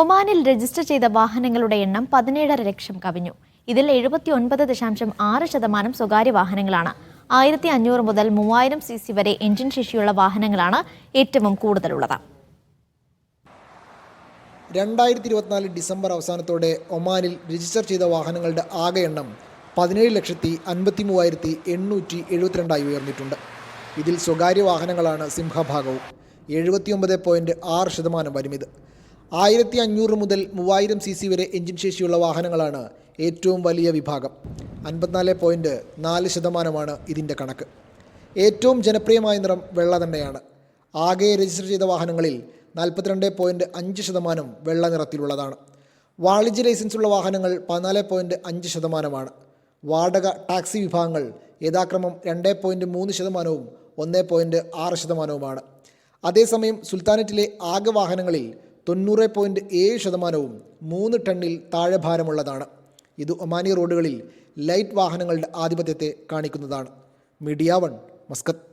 ഒമാനിൽ രജിസ്റ്റർ ചെയ്ത വാഹനങ്ങളുടെ എണ്ണം പതിനേഴര ലക്ഷം കവിഞ്ഞു. ഇതിൽ എഴുപത്തി ഒൻപത് ദശാംശം ആറ് ശതമാനം സ്വകാര്യ വാഹനങ്ങളാണ്. ആയിരത്തി അഞ്ഞൂറ് മുതൽ മൂവായിരം സി സി വരെ എഞ്ചിൻ ശേഷിയുള്ള വാഹനങ്ങളാണ് ഏറ്റവും കൂടുതലുള്ളത്. രണ്ടായിരത്തി ഇരുപത്തിനാല് ഡിസംബർ അവസാനത്തോടെ ഒമാനിൽ രജിസ്റ്റർ ചെയ്ത വാഹനങ്ങളുടെ ആകെ എണ്ണം പതിനേഴ് ലക്ഷത്തി അൻപത്തി മൂവായിരത്തി എണ്ണൂറ്റി എഴുപത്തിരണ്ടായി ഉയർന്നിട്ടുണ്ട്. ഇതിൽ സ്വകാര്യ വാഹനങ്ങളാണ് സിംഹഭാഗവും. എഴുപത്തിയൊമ്പത് പോയിന്റ് ആറ് ശതമാനം വരും ആയിരത്തി അഞ്ഞൂറ് മുതൽ മൂവായിരം സി സി വരെ എഞ്ചിൻ ശേഷിയുള്ള വാഹനങ്ങളാണ് ഏറ്റവും വലിയ വിഭാഗം. അൻപത്തിനാല് പോയിന്റ് നാല് ശതമാനമാണ് ഇതിന്റെ കണക്ക്. ഏറ്റവും ജനപ്രിയമായ നിറം വെള്ള തന്നെയാണ് ആകെ രജിസ്റ്റർ ചെയ്ത വാഹനങ്ങളിൽ നാൽപ്പത്തിരണ്ട് പോയിന്റ് അഞ്ച് ശതമാനം വെള്ള നിറത്തിലുള്ളതാണ് വാണിജ്യ ലൈസൻസുള്ള വാഹനങ്ങൾ പതിനാല് പോയിന്റ് അഞ്ച് ശതമാനമാണ്. വാടക ടാക്സി വിഭാഗങ്ങൾ യഥാക്രമം രണ്ട് പോയിന്റ് മൂന്ന് ശതമാനവും ഒന്ന് പോയിന്റ് ആറ് ശതമാനവുമാണ്. അതേസമയം സുൽത്താനറ്റിലെ ആകെ വാഹനങ്ങളിൽ തൊണ്ണൂറ് പോയിന്റ് ഏഴ് ശതമാനവും മൂന്ന് ടണ്ണിൽ താഴെ ഭാരമുള്ളതാണ്. ഇത് ഒമാനി റോഡുകളിൽ ലൈറ്റ് വാഹനങ്ങളുടെ ആധിപത്യത്തെ കാണിക്കുന്നതാണ്. Media one Muscat.